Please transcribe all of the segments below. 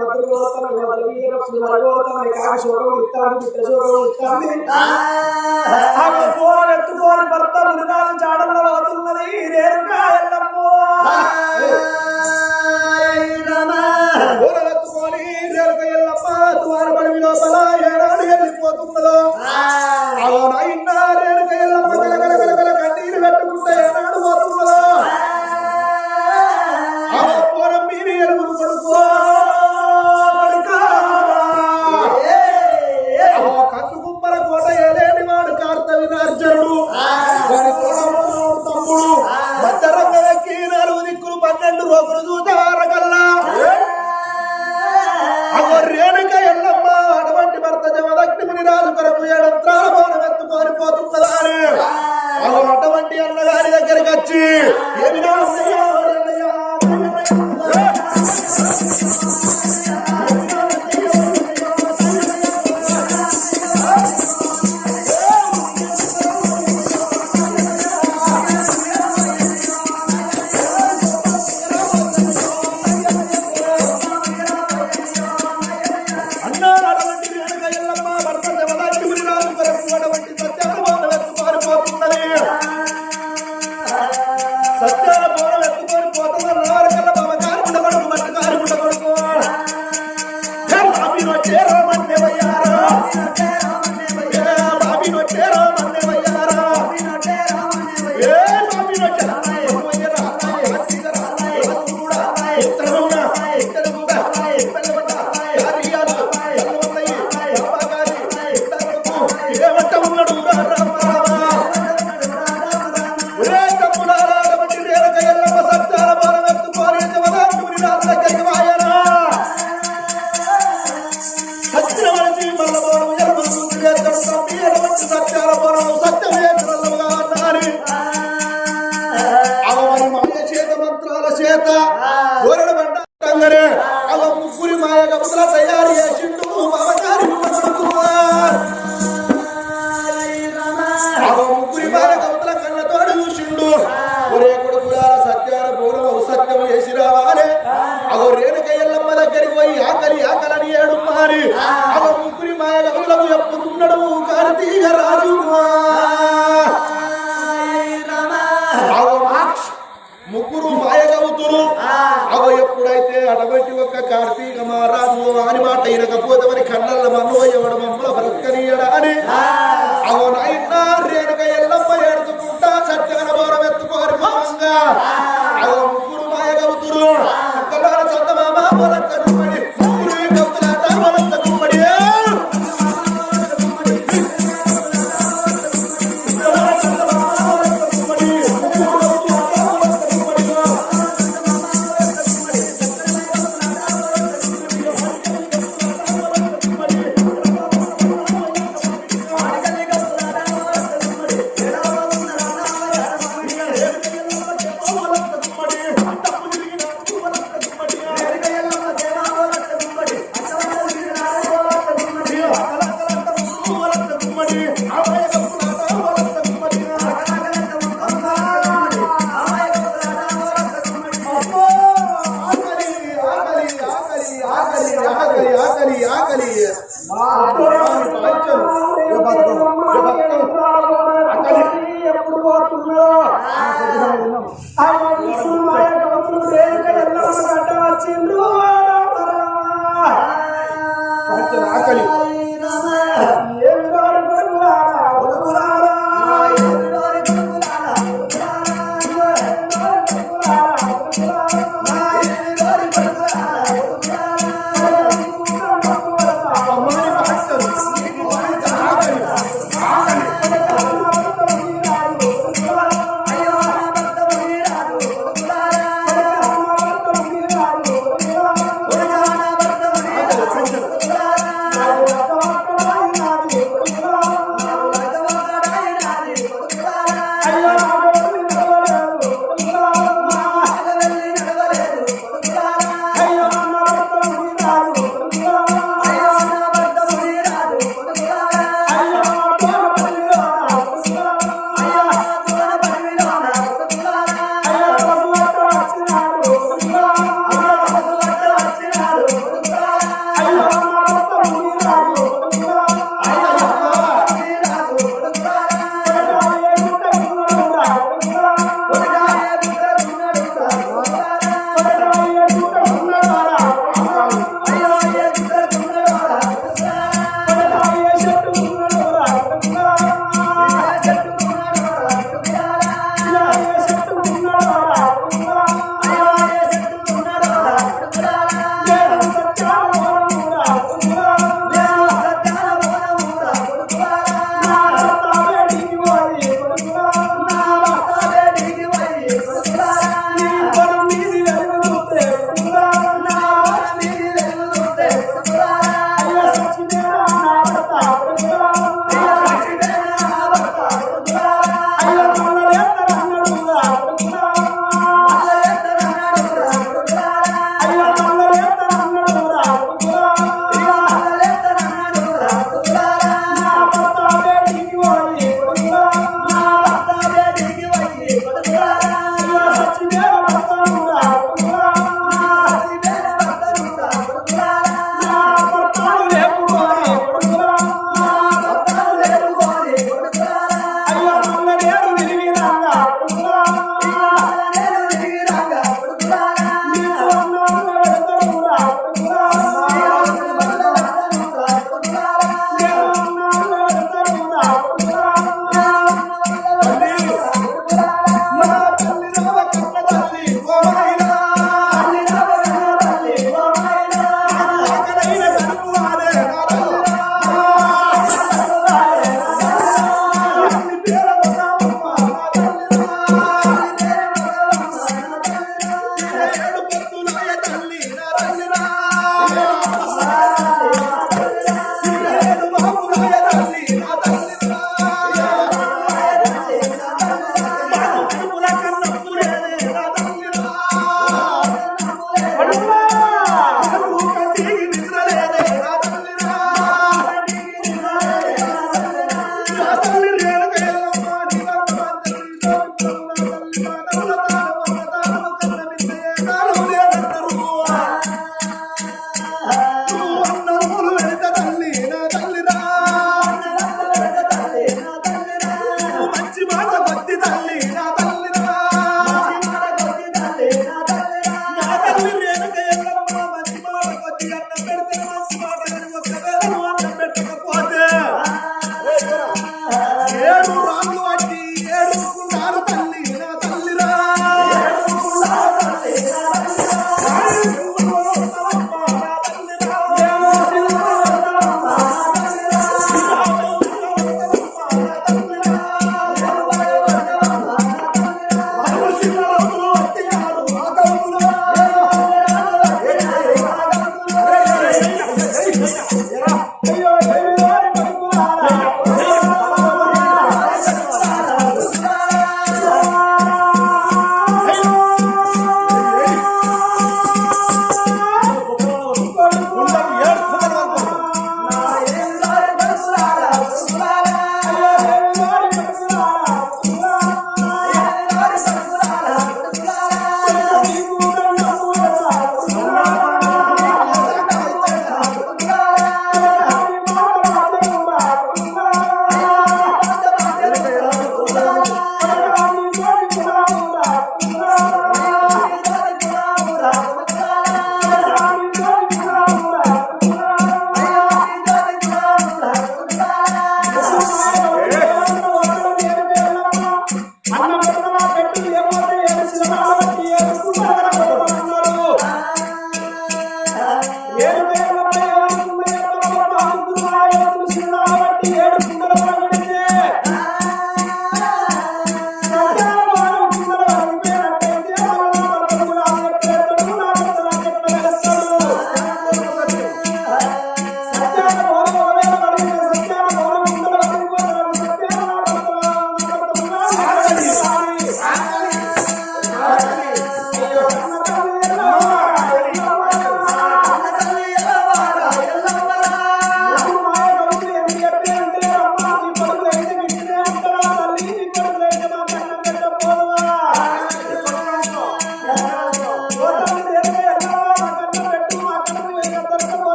భద్రగోతమ భద్రవీరగోతమ కాశోరవుతాడు మిత్రశోరవుతాడు పోరెత్తుకోని భర్త మృదాలు చాడల్లో అవుతున్నది రేరుగా ఎల్లమ్మో Música కదా అని అవునైనా రేణుక ఎల్లమ్మ ఎడుతుకుంటా సత్యగల భారం ఎత్తుకోరు ఆకలి ఆకలి ఆకలి. పంచను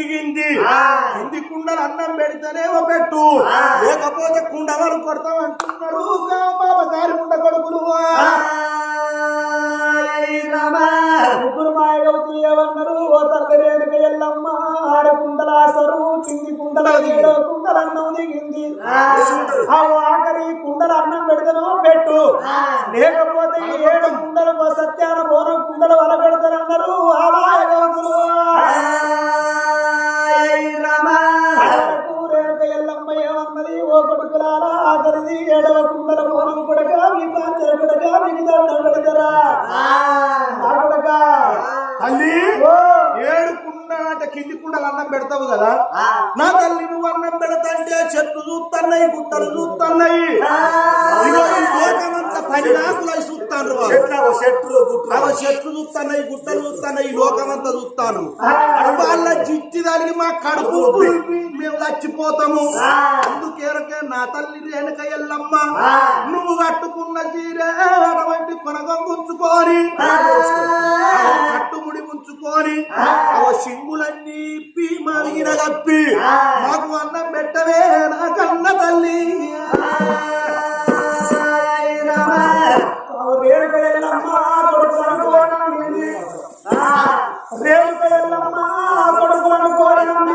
దిగింది కింది కుండలు అన్నం పెడితేనేమో పెట్టు. లేకపోతే కుండలను కొడతామంటున్నాడు బాబా గారి కుండ కొడుకులు. ముగ్గురు మాయగవుతూ ఏమన్నారు? ఓ రేణుక ఎల్లమ్మ ఆడ కుండలాసరు కింది కుండల ఏడో కుండల అన్నం దిగింది. ఆ. ఆఖరి కుండల అన్నం పెడతానో పెట్టు. లేకపోతే ఏడు కుండలు సత్యాన బోనం కుండలు వల పెడతానన్నారు. ఆ. ఓ కొడుకులారా ఆఖరిది ఏడవ కుండల బోనం కొడక మీ పాంచర కొడక మీకు దండం పెడతారా నా కొడక. తల్లి ఏడు అంటే కింది కుండలు అన్నం పెడతావు కదా? నా తల్లి నువ్వు అన్నం పెడతంటే చెట్లు చూస్తున్నాయి గుట్టలు చూస్తున్నాయి నాకులు చూస్తాను చెట్లు చూస్తున్నాయి గుట్టలు చూస్తున్నాయి లోకమంతా చూస్తాను వాళ్ళ జిట్టి దానికి మా కడుపు మేము చచ్చిపోతాము. అందుకేరకే నా తల్లి రేణుక ఎల్లమ్మ నువ్వు కట్టుకున్న చీరే అటువంటి కొనగం ఉంచుకొని కట్టుముడి ఉంచుకొని ఇప్పి మరిగిన కప్పి. మాకు అన్నం పెట్టవే నా కన్న తల్లి. రేణుక ఎల్లమ్మ. రేణుక ఎల్లమ్మ కొడుకులను కోరినంది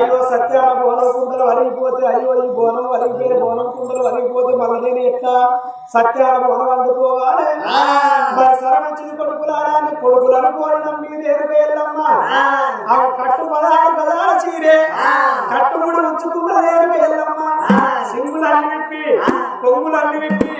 అయ్యో సత్యాల బోనం కుండలు వరిగిపోతే అయ్యో ఈ బోనం వరిగిపోయిన బోనం కుండలు వరిగిపోతే మళ్ళీ నేను ఎట్లా? సత్యాల బోనం అందుకోవాలి. మరి సరమంచిది కొడుకులారా అని కొడుకులను కోరిన మీరు ఎరుక వెళ్ళమ్మా ఆ. కట్టు పదహారు పదహారు చీరే. కట్టుముడి ఉంచుకున్నది ఎరుక వెళ్ళమ్మా సింగులన్నీ విప్పి కొంగులన్నీ విప్పి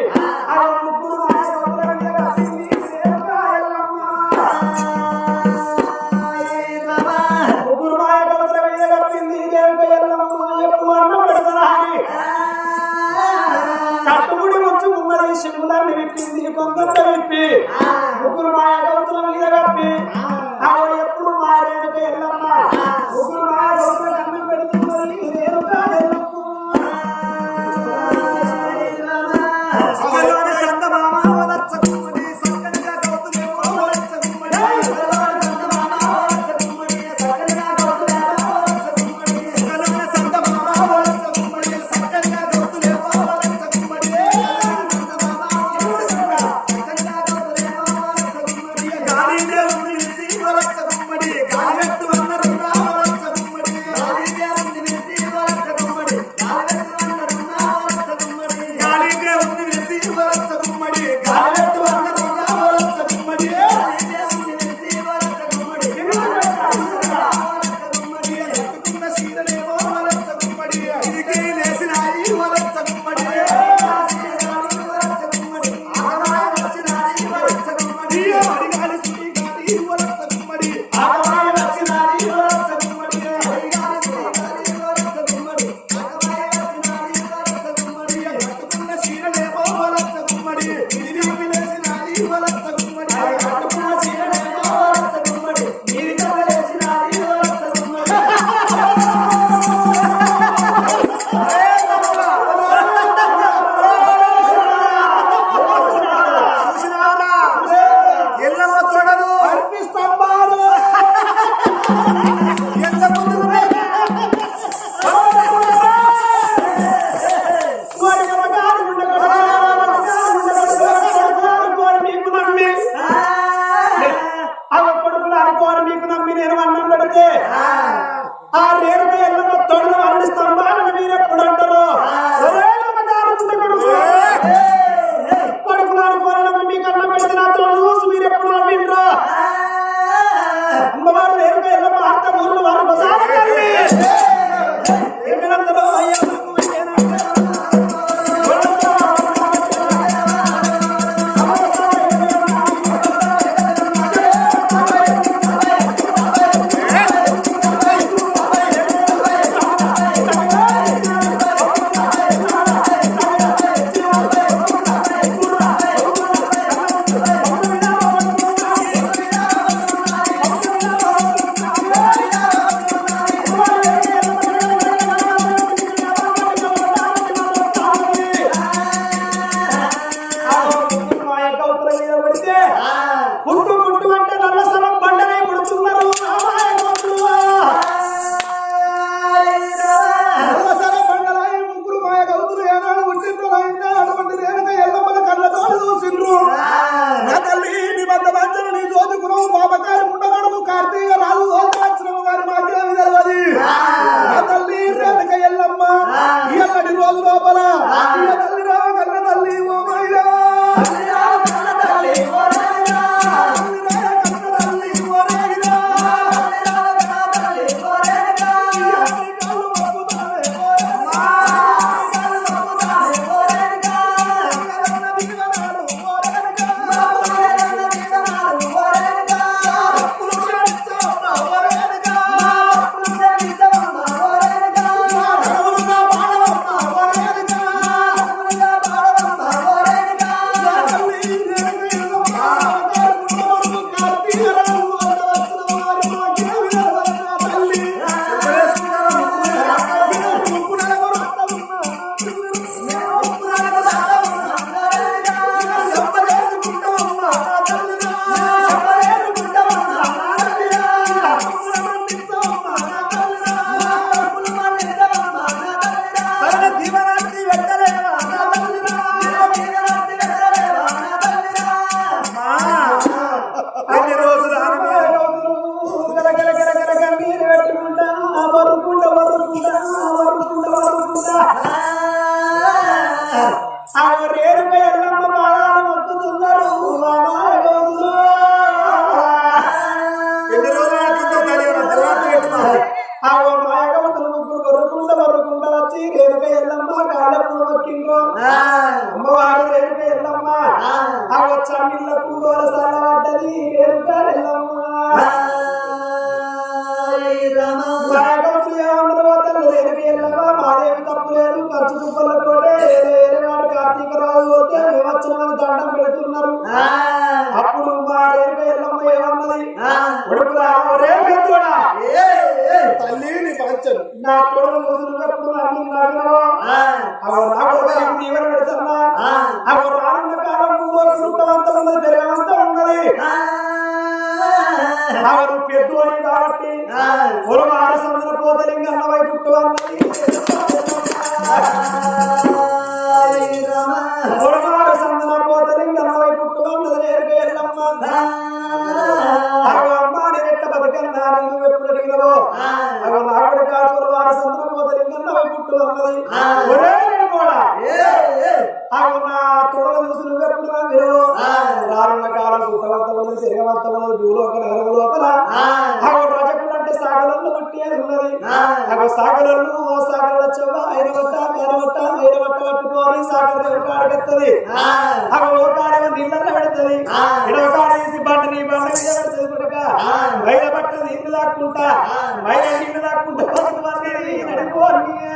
California.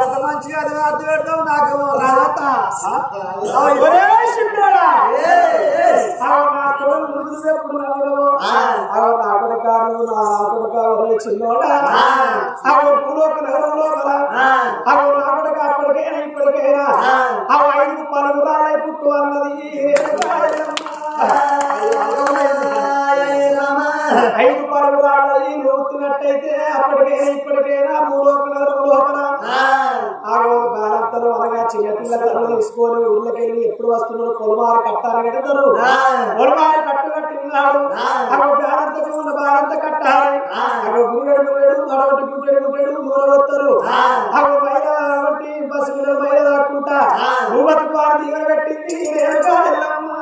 గత మంచిగా అది అర్థం పెడతావు నాకు రాత చిన్నోడా అవి పూలోక నగరంలోపల అవి నాపడక అప్పటికైనా ఇప్పటికైనా అవి ఐదు ఐదు చేసినట్టయితే అప్పటికైనా ఇప్పటికైనా భూలోకల లోపల. బాలంతలు అనగా చిన్నపిల్లలు తీసుకొని ఊర్లోకి వెళ్ళి ఎప్పుడు వస్తున్నారు పొలమారు కట్టారు కడతారు పొలమారు కట్టు కట్టిన్నాడు అక్కడ బాలంతకు ఉన్న బాలంత కట్టాలి. అక్కడ గుండెడు గుండెడు మరొకటి గుండెడు గుండెడు మూడవస్తారు అక్కడ బయట బస్సు మీద బయట దాక్కుంటా. భూమతి వారు దిగబెట్టింది నేను కాదమ్మా